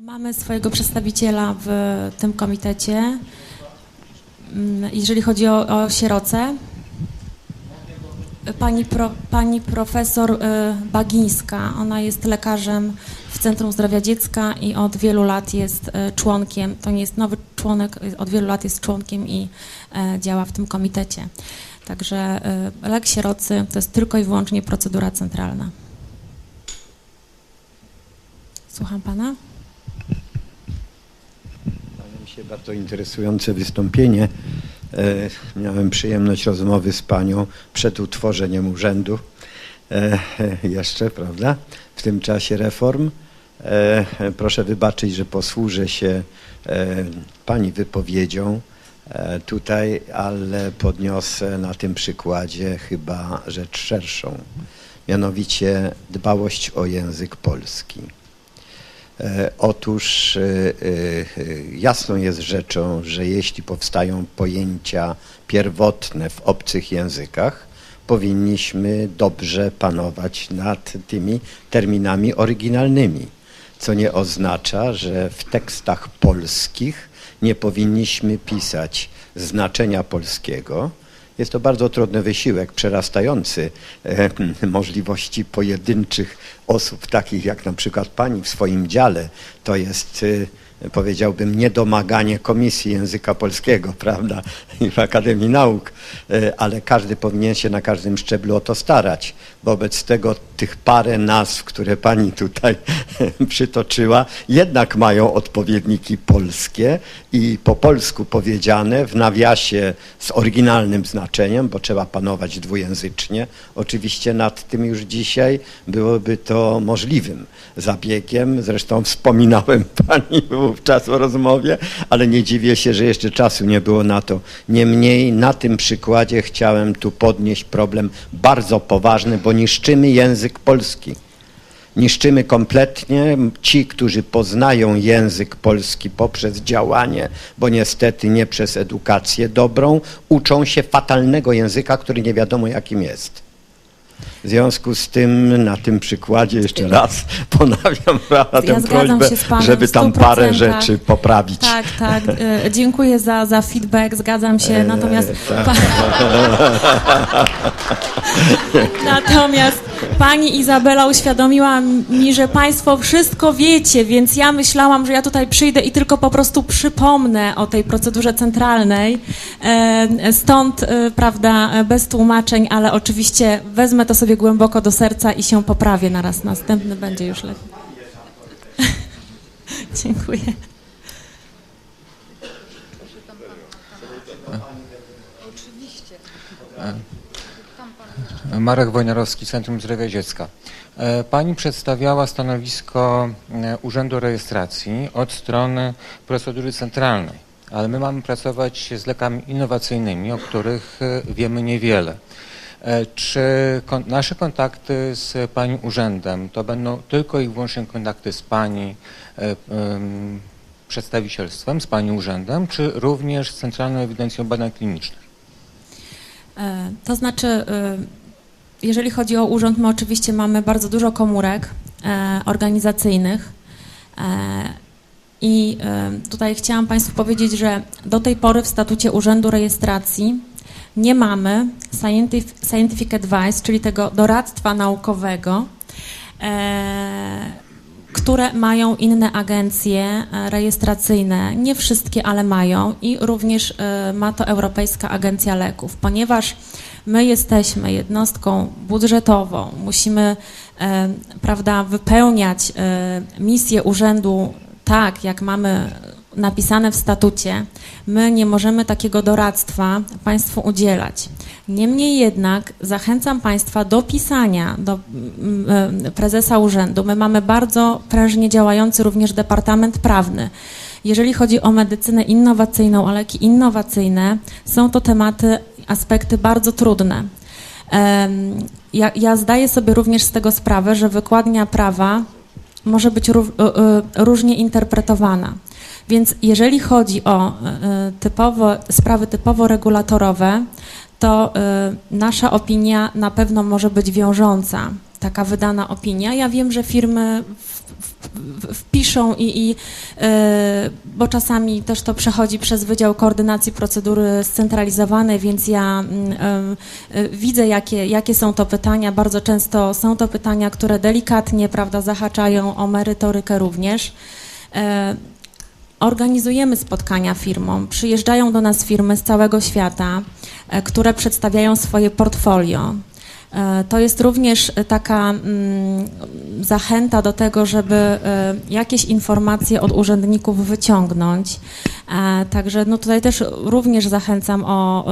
Mamy swojego przedstawiciela w tym komitecie. Mm, Jeżeli chodzi o, o sieroce, pani, pro, pani profesor y, Bagińska, ona jest lekarzem w Centrum Zdrowia Dziecka i od wielu lat jest y, członkiem, to nie jest nowy członek, od wielu lat jest członkiem i e, działa w tym komitecie. Także y, lek sierocy to jest tylko i wyłącznie procedura centralna. Słucham pana? Się bardzo interesujące wystąpienie. E, miałem przyjemność rozmowy z panią przed utworzeniem urzędu e, jeszcze, prawda, w tym czasie reform. E, proszę wybaczyć, że posłużę się pani wypowiedzią tutaj, ale podniosę na tym przykładzie chyba rzecz szerszą, mianowicie dbałość o język polski. E, Otóż e, e, jasną jest rzeczą, że jeśli powstają pojęcia pierwotne w obcych językach, powinniśmy dobrze panować nad tymi terminami oryginalnymi, co nie oznacza, że w tekstach polskich nie powinniśmy pisać znaczenia polskiego, jest to bardzo trudny wysiłek, przerastający e, możliwości pojedynczych osób, takich jak na przykład pani w swoim dziale. To jest, e, powiedziałbym, niedomaganie Komisji Języka Polskiego, prawda, i w Akademii Nauk, e, ale każdy powinien się na każdym szczeblu o to starać. Wobec tego tych parę nazw, które pani tutaj przytoczyła, jednak mają odpowiedniki polskie i po polsku powiedziane w nawiasie z oryginalnym znaczeniem, bo trzeba panować dwujęzycznie. Oczywiście nad tym już dzisiaj byłoby to możliwym zabiegiem. Zresztą wspominałem pani wówczas o rozmowie, ale nie dziwię się, że jeszcze czasu nie było na to. Niemniej na tym przykładzie chciałem tu podnieść problem bardzo poważny, bo niszczymy język polski. Niszczymy kompletnie ci, którzy poznają język polski poprzez działanie, bo niestety nie przez edukację dobrą, uczą się fatalnego języka, który nie wiadomo jakim jest. W związku z tym na tym przykładzie jeszcze raz ponawiam prawda, tę zgadzam prośbę, się z panem żeby tam 100%. parę rzeczy poprawić. Tak, tak. e, Dziękuję za, za feedback, zgadzam się. Natomiast, pa, natomiast pani Izabela uświadomiła mi, że państwo wszystko wiecie, więc ja myślałam, że ja tutaj przyjdę i tylko po prostu przypomnę o tej procedurze centralnej. E, Stąd, e, prawda, e, bez tłumaczeń, ale oczywiście wezmę to sobie głęboko do serca i się poprawię na raz następny, będzie już lepiej. Dziękuję. Marek Wojnarowski, Centrum Zdrowia Dziecka. E, Pani przedstawiała stanowisko e, Urzędu Rejestracji od strony procedury centralnej, ale my mamy pracować z lekami innowacyjnymi, o których e, wiemy niewiele. E, Czy kon nasze kontakty z Pani urzędem to będą tylko i wyłącznie kontakty z Pani em, przedstawicielstwem, z Pani urzędem, czy również z Centralną Ewidencją Badań Klinicznych? E, To znaczy, jeżeli chodzi o urząd, my oczywiście mamy bardzo dużo komórek organizacyjnych. I tutaj chciałam Państwu powiedzieć, że do tej pory w statucie Urzędu Rejestracji nie mamy scientific, advice, czyli tego doradztwa naukowego, e, które mają inne agencje e, rejestracyjne. Nie wszystkie, ale mają i również e, ma to Europejska Agencja Leków, ponieważ my jesteśmy jednostką budżetową, musimy prawda, wypełniać misję urzędu tak, jak mamy napisane w statucie, my nie możemy takiego doradztwa Państwu udzielać. Niemniej jednak zachęcam Państwa do pisania do mm, e, prezesa urzędu. My mamy bardzo prężnie działający również Departament Prawny. Jeżeli chodzi o medycynę innowacyjną, a leki innowacyjne, są to tematy, aspekty bardzo trudne. Ja, ja zdaję sobie również z tego sprawę, że wykładnia prawa może być y, y, różnie interpretowana. Więc jeżeli chodzi o y, typowo, sprawy typowo regulatorowe, to y, nasza opinia na pewno może być wiążąca, taka wydana opinia. Ja wiem, że firmy wpiszą i, i e, bo czasami też to przechodzi przez Wydział Koordynacji Procedury Scentralizowanej, więc ja mm, e, widzę, jakie, jakie są to pytania. Bardzo często są to pytania, które delikatnie, prawda, zahaczają o merytorykę również. Organizujemy spotkania firmom. Przyjeżdżają do nas firmy z całego świata, e, które przedstawiają swoje portfolio. E, To jest również e, taka mm, zachęta do tego, żeby e, jakieś informacje od urzędników wyciągnąć. Także no tutaj też również zachęcam o,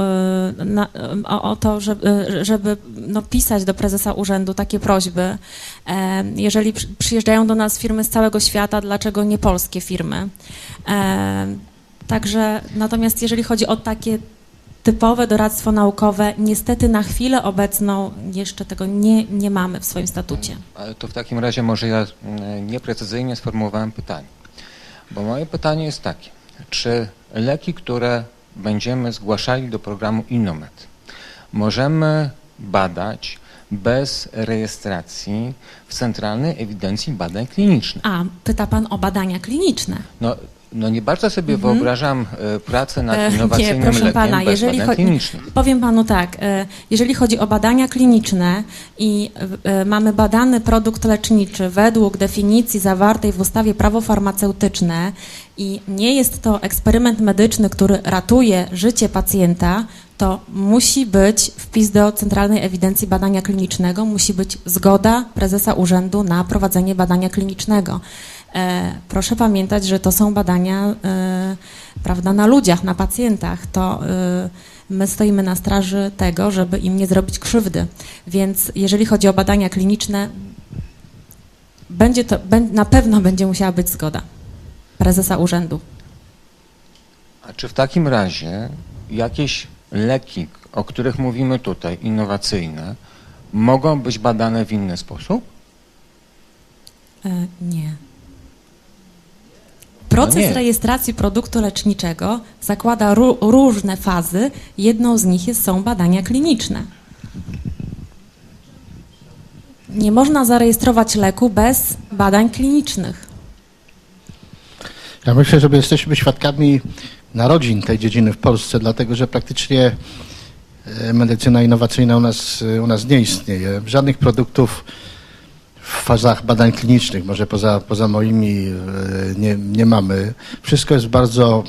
o, to, żeby, no pisać do prezesa urzędu takie prośby. Jeżeli przy- przyjeżdżają do nas firmy z całego świata, dlaczego nie polskie firmy? Także natomiast jeżeli chodzi o takie typowe doradztwo naukowe, niestety na chwilę obecną jeszcze tego nie, nie mamy w swoim statucie. Ale to w takim razie może ja mm, nieprecyzyjnie sformułowałem pytanie. Bo moje pytanie jest takie. Czy leki, które będziemy zgłaszali do programu Innomed, możemy badać bez rejestracji w Centralnej Ewidencji Badań Klinicznych? A, pyta Pan o badania kliniczne. No, no nie bardzo sobie wyobrażam e, pracę nad Mhm. E, innowacyjnym nie, proszę pana, jeżeli badań chodzi, klinicznych. powiem panu tak, e, jeżeli chodzi o badania kliniczne i mamy badany produkt leczniczy według definicji zawartej w ustawie prawo farmaceutyczne i nie jest to eksperyment medyczny, który ratuje życie pacjenta, to musi być wpis do Centralnej Ewidencji Badania Klinicznego, musi być zgoda prezesa urzędu na prowadzenie badania klinicznego. E, proszę pamiętać, że to są badania e, prawda, na ludziach, na pacjentach. To e, my stoimy na straży tego, żeby im nie zrobić krzywdy. Więc jeżeli chodzi o badania kliniczne, będzie to, na pewno będzie musiała być zgoda prezesa urzędu. A czy w takim razie jakieś leki, o których mówimy tutaj, innowacyjne, mogą być badane w inny sposób? E, nie. Proces No rejestracji produktu leczniczego zakłada ró- różne fazy. Jedną z nich jest, są badania kliniczne. Nie można zarejestrować leku bez badań klinicznych. Ja myślę, że my jesteśmy świadkami narodzin tej dziedziny w Polsce, dlatego że praktycznie e, medycyna innowacyjna u nas, e, u nas nie istnieje. Żadnych produktów w fazach badań klinicznych, może poza, poza moimi, e, nie, nie mamy. Wszystko jest bardzo,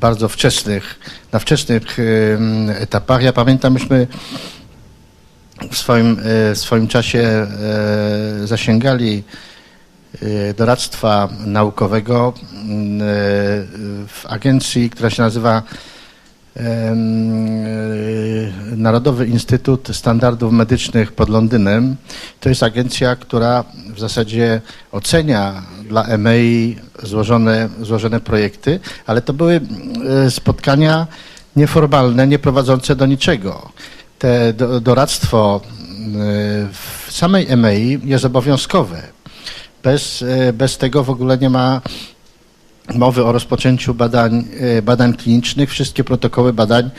bardzo wczesnych, na wczesnych em, etapach. Ja pamiętam, myśmy w swoim, e, w swoim czasie e, zasięgali e, doradztwa naukowego e, w agencji, która się nazywa e, Narodowy Instytut Standardów Medycznych pod Londynem. To jest agencja, która w zasadzie ocenia dla EMEI złożone, złożone projekty, ale to były e, spotkania nieformalne, nie prowadzące do niczego. Te do, doradztwo e, w samej EMEI jest obowiązkowe. Bez, e, bez tego w ogóle nie ma mowy o rozpoczęciu badań, e, badań klinicznych. Wszystkie protokoły badań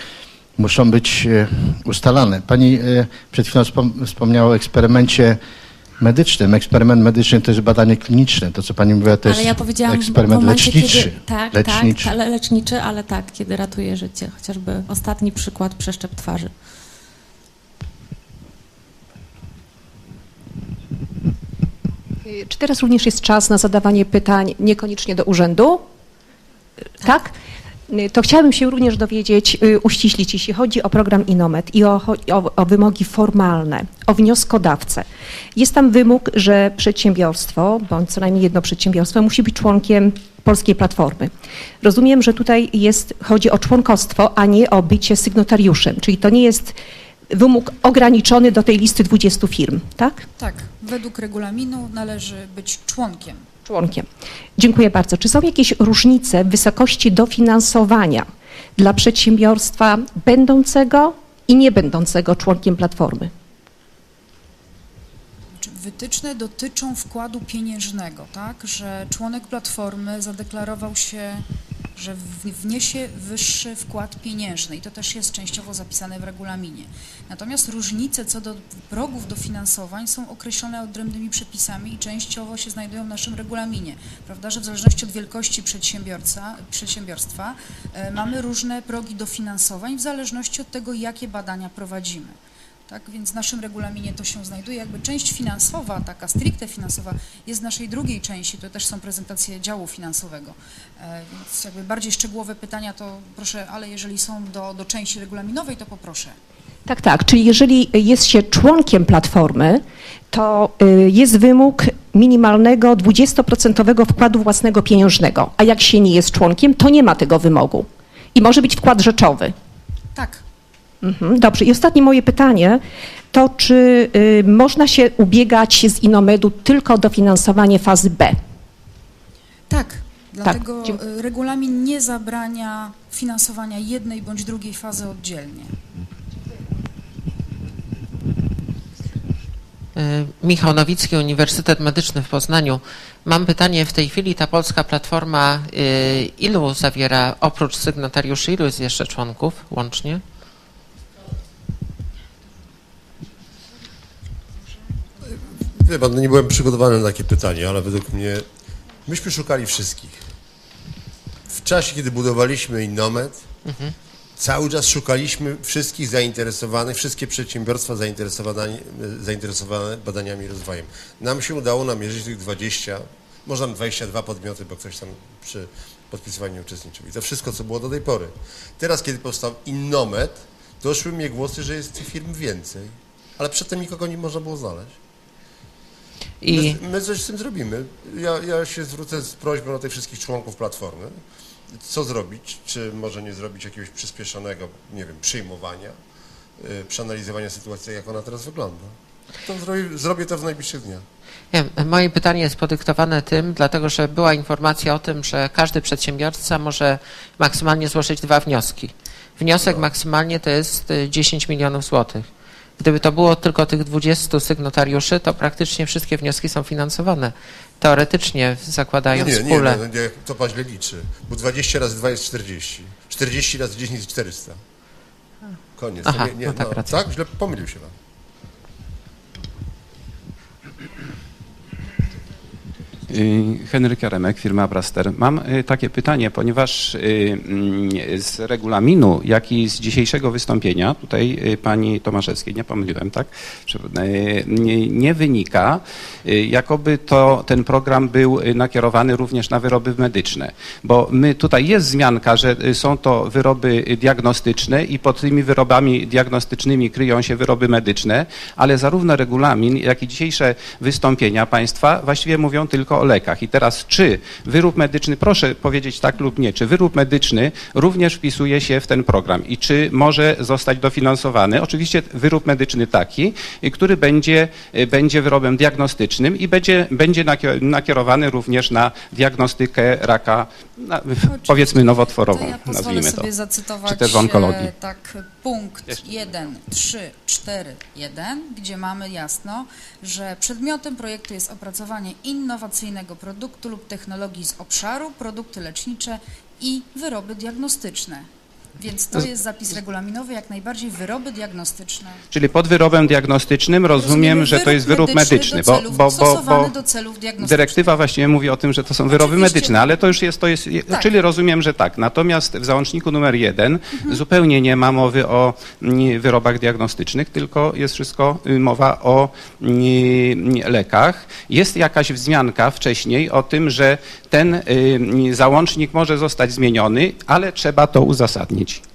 muszą być e, ustalane. Pani e, przed chwilą wspom- wspomniała o eksperymencie medycznym. Eksperyment medyczny to jest badanie kliniczne. To, co pani mówiła, to ale jest ja powiedziałam eksperyment momencie, leczniczy. Kiedy, tak, leczniczy. tak, ale leczniczy, ale tak, kiedy ratuje życie. Chociażby ostatni przykład przeszczep twarzy. Czy teraz również jest czas na zadawanie pytań niekoniecznie do urzędu? Tak? To chciałabym się również dowiedzieć, y, uściślić, jeśli chodzi o program Inomet i o, o, o wymogi formalne, o wnioskodawcę. Jest tam wymóg, że przedsiębiorstwo, bądź co najmniej jedno przedsiębiorstwo, musi być członkiem Polskiej Platformy. Rozumiem, że tutaj jest, chodzi o członkostwo, a nie o bycie sygnatariuszem, czyli to nie jest wymóg ograniczony do tej listy 20 firm, tak? Tak, według regulaminu należy być członkiem. członkiem. Dziękuję bardzo. Czy są jakieś różnice w wysokości dofinansowania dla przedsiębiorstwa będącego i nie będącego członkiem platformy? Wytyczne dotyczą wkładu pieniężnego, tak, że członek platformy zadeklarował się, że wniesie wyższy wkład pieniężny i to też jest częściowo zapisane w regulaminie. Natomiast różnice co do progów dofinansowań są określone odrębnymi przepisami i częściowo się znajdują w naszym regulaminie. Prawda, że w zależności od wielkości przedsiębiorca, przedsiębiorstwa e, mamy różne progi dofinansowań w zależności od tego, jakie badania prowadzimy. Tak, więc w naszym regulaminie to się znajduje. Jakby część finansowa, taka stricte finansowa, jest w naszej drugiej części. To też są prezentacje działu finansowego. E, więc jakby bardziej szczegółowe pytania to proszę, ale jeżeli są do, do części regulaminowej, to poproszę. Tak, tak. Czyli jeżeli jest się członkiem platformy, to y, jest wymóg minimalnego 20% wkładu własnego pieniężnego, a jak się nie jest członkiem, to nie ma tego wymogu. I może być wkład rzeczowy. Tak, dobrze. I ostatnie moje pytanie to, czy y, można się ubiegać z Inomedu tylko o dofinansowanie fazy B? tak. Dlatego dziękuję. e, regulamin nie zabrania finansowania jednej bądź drugiej fazy oddzielnie. E, Michał Nowicki, Uniwersytet Medyczny w Poznaniu. Mam pytanie, w tej chwili ta polska platforma e, ilu zawiera, oprócz sygnatariuszy, ilu jest jeszcze członków łącznie? Wie pan, no nie byłem przygotowany na takie pytanie, ale według mnie myśmy szukali wszystkich. W czasie, kiedy budowaliśmy Innomet, cały czas szukaliśmy wszystkich zainteresowanych, wszystkie przedsiębiorstwa zainteresowane, zainteresowane badaniami i rozwojem. Nam się udało namierzyć tych 20, może tam 22 podmioty, bo ktoś tam przy podpisywaniu uczestniczył. I to wszystko, co było do tej pory. Teraz, kiedy powstał Innomet, doszły mnie głosy, że jest tych firm więcej. Ale przedtem nikogo nie można było znaleźć. I My, my coś z tym zrobimy. Ja, ja się zwrócę z prośbą do tych wszystkich członków Platformy. Co zrobić? Czy może nie zrobić jakiegoś przyspieszonego, nie wiem, przyjmowania, yy, przeanalizowania sytuacji, jak ona teraz wygląda? To zrobię, zrobię to w najbliższych dniach. nie, moje pytanie jest podyktowane tym, dlatego że była informacja o tym, że każdy przedsiębiorca może maksymalnie złożyć dwa wnioski. Wniosek maksymalnie to jest e, 10 milionów złotych. Gdyby to było tylko tych 20 sygnatariuszy, to praktycznie wszystkie wnioski są finansowane. Teoretycznie No zakładając nie, nie, pulę. no, nie, to pan źle liczy, bo 20 razy 2 jest 40. 40 razy 10 jest 400. Koniec. Aha, nie, nie, no tak, racja. tak, źle pomylił się pan. Henryk Jaremek, firma Braster. Mam y, takie pytanie, ponieważ y, mm, z regulaminu, jak i z dzisiejszego wystąpienia, tutaj y, pani Tomaszewskiej, nie pomyliłem, tak? Y, Nie, wynika, y, jakoby to ten program był y, nakierowany również na wyroby medyczne, bo my tutaj jest wzmianka, że y, są to wyroby y, diagnostyczne i pod tymi wyrobami diagnostycznymi kryją się wyroby medyczne, ale zarówno regulamin, jak i dzisiejsze wystąpienia państwa właściwie mówią tylko o lekach. I teraz czy wyrób medyczny, proszę powiedzieć tak lub nie, czy wyrób medyczny również wpisuje się w ten program i czy może zostać dofinansowany? Oczywiście wyrób medyczny taki, y, który będzie, y, będzie wyrobem diagnostycznym i będzie, będzie nakier- nakierowany również na diagnostykę raka, na, powiedzmy nowotworową, To ja nazwijmy to. Czy też w onkologii. e, tak punkt 1, 3, 4, 1, gdzie mamy jasno, że przedmiotem projektu jest opracowanie innowacyjnego produktu lub technologii z obszaru, produkty lecznicze i wyroby diagnostyczne. Więc to jest zapis regulaminowy, jak najbardziej wyroby diagnostyczne. Czyli pod wyrobem diagnostycznym rozumiem, Rozumiemy że to jest wyrób medyczny, do bo, bo, bo, bo do celów diagnostycznych. dyrektywa właściwie mówi o tym, że to są wyroby Oczywiście. medyczne, ale to już jest, to jest Tak. czyli rozumiem, że tak. Natomiast w załączniku numer jeden Mhm. zupełnie nie ma mowy o mm, wyrobach diagnostycznych, tylko jest wszystko y, mowa o mm, lekach. Jest jakaś wzmianka wcześniej o tym, że ten y, załącznik może zostać zmieniony, ale trzeba to uzasadnić. manage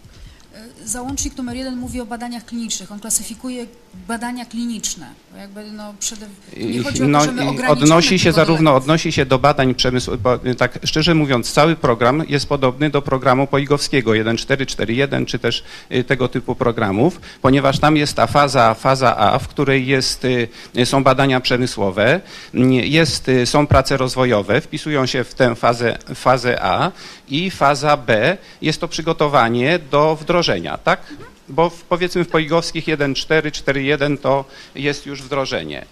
Załącznik numer jeden mówi o badaniach klinicznych. On klasyfikuje badania kliniczne. Bo jakby no przede... Nie chodzi o to, No, odnosi się zarówno odnosi się do badań przemysłowych, y, tak szczerze mówiąc, cały program jest podobny do programu Poigowskiego 1441 czy też y, tego typu programów, ponieważ tam jest ta faza, faza A, w której jest, y, są badania przemysłowe, nie- jest, y, są prace rozwojowe, wpisują się w tę fazę, fazę A i faza B jest to przygotowanie do wdrożenia, tak? Bo w, powiedzmy w Poigowskich 1.4, 4.1 to jest już wdrożenie.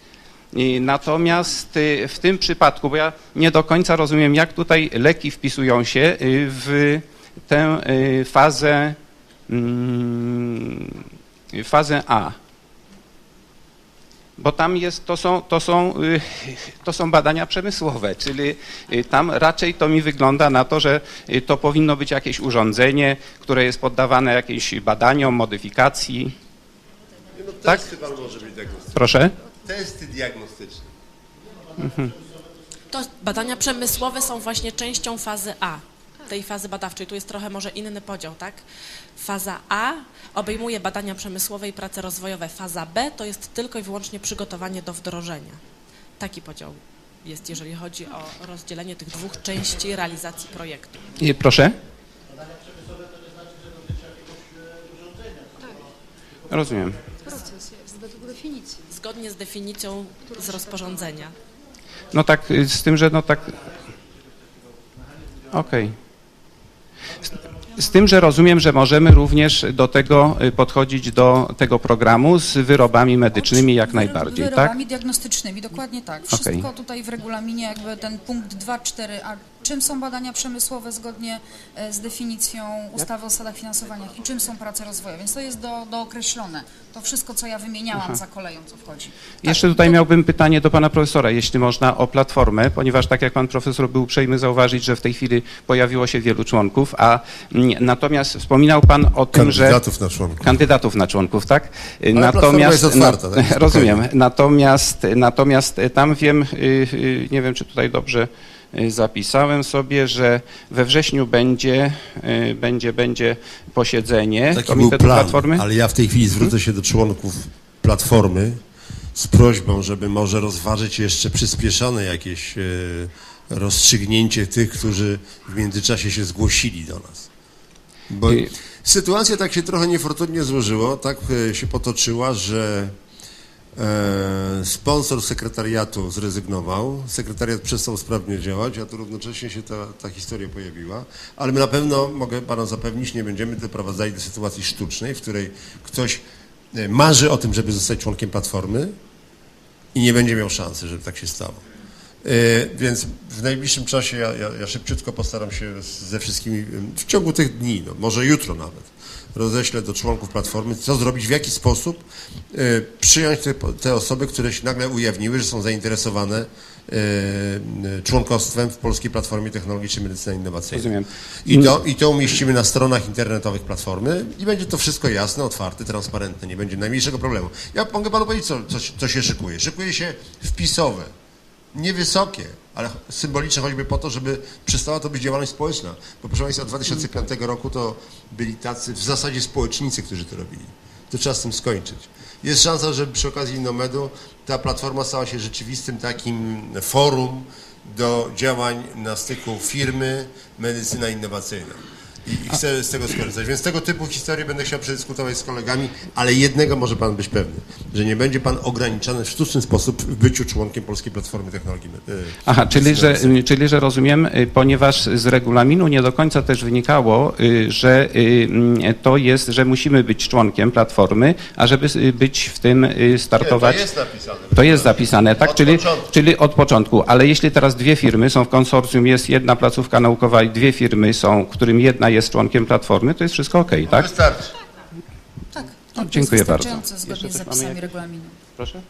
Natomiast y, w tym przypadku, bo ja nie do końca rozumiem, jak tutaj leki wpisują się y, w tę y, fazę, mm, fazę A. Bo tam jest, to są, to są, y, to są badania przemysłowe, czyli y, tam raczej to mi wygląda na to, że y, to powinno być jakieś urządzenie, które jest poddawane jakimś badaniom, modyfikacji. No, Tak? testy pan może być diagnostyczne. Proszę? Testy diagnostyczne. To badania przemysłowe są właśnie częścią fazy A, tej fazy badawczej. Tu jest trochę może inny podział, tak? Faza A obejmuje badania przemysłowe i prace rozwojowe. Faza B to jest tylko i wyłącznie przygotowanie do wdrożenia. Taki podział jest, jeżeli chodzi o rozdzielenie tych dwóch części realizacji projektu. Y, Proszę? Rozumiem. Proces jest według definicji. Zgodnie z definicją z rozporządzenia. No tak, y, z tym, że no tak. Okej. Z, z tym, że rozumiem, że możemy również do tego y, podchodzić do tego programu z wyrobami medycznymi jak najbardziej, tak? Wyrobami diagnostycznymi, dokładnie tak. Wszystko Okej. tutaj w regulaminie, jakby ten punkt 2.4a, czym są badania przemysłowe zgodnie e, z definicją ustawy o zasadach finansowania i czym są prace rozwojowe, więc to jest do, dookreślone. To wszystko, co ja wymieniałam za koleją, co wchodzi. Tak, Jeszcze tutaj to- miałbym pytanie do pana profesora, jeśli można, o platformę, ponieważ tak jak pan profesor był uprzejmy zauważyć, że w tej chwili pojawiło się wielu członków, a mm, natomiast wspominał pan o tym, że... Kandydatów na członków. Kandydatów na członków, tak? platforma jest otwarta, tak? Rozumiem. Natomiast, natomiast tam wiem, y, y, nie wiem czy tutaj dobrze zapisałem sobie, że we wrześniu będzie, y, będzie, będzie posiedzenie Taki był Komitetu plan, Platformy. ale ja w tej chwili zwrócę się do członków Platformy z prośbą, żeby może rozważyć jeszcze przyspieszone jakieś e, rozstrzygnięcie tych, którzy w międzyczasie się zgłosili do nas. Bo sytuacja tak się trochę niefortunnie złożyło, tak się potoczyła, że sponsor sekretariatu zrezygnował, sekretariat przestał sprawnie działać, a tu równocześnie się ta, ta historia pojawiła, ale my na pewno, mogę Pana zapewnić, nie będziemy doprowadzali do sytuacji sztucznej, w której ktoś e, marzy o tym, żeby zostać członkiem Platformy i nie będzie miał szansy, żeby tak się stało. E, Więc w najbliższym czasie ja, ja, ja szybciutko postaram się ze wszystkimi, w ciągu tych dni, no, może jutro nawet, roześlę do członków Platformy, co zrobić, w jaki sposób e, przyjąć te, te osoby, które się nagle ujawniły, że są zainteresowane e, e, członkostwem w Polskiej Platformie Technologicznej Medycyny Innowacyjnej. Rozumiem. I to, I to umieścimy na stronach internetowych Platformy i będzie to wszystko jasne, otwarte, transparentne, nie będzie najmniejszego problemu. Ja mogę Panu powiedzieć, co, co, co się szykuje. Szykuje się wpisowe, niewysokie, ale symboliczne choćby po to, żeby przestała to być działalność społeczna. Bo proszę Państwa, od 2005 roku to byli tacy w zasadzie społecznicy, którzy to robili. To trzeba z tym skończyć. Jest szansa, że przy okazji Innomedu ta platforma stała się rzeczywistym takim forum do działań na styku firmy, medycyna innowacyjna. I, I chcę z tego skorzystać. Więc tego typu historie będę chciał przedyskutować z kolegami, ale jednego może Pan być pewny, że nie będzie Pan ograniczany w sztuczny sposób w byciu członkiem Polskiej Platformy Technologii. e, Aha, czyli że, czyli że rozumiem, y, ponieważ z regulaminu nie do końca też wynikało, y, że y, mm, to jest, że musimy być członkiem Platformy, a żeby być w tym startować. Nie, to jest napisane. To jest zapisane, tak? Od czyli, początku. czyli od początku. Ale jeśli teraz dwie firmy są w konsorcjum, jest jedna placówka naukowa i dwie firmy są, którym jedna jest członkiem Platformy, to jest wszystko ok, tak? Wystarczy. Tak, No, dziękuję to jest bardzo. wystarczające zgodnie Jeszcze z coś mamy zapisami regulaminu. Proszę?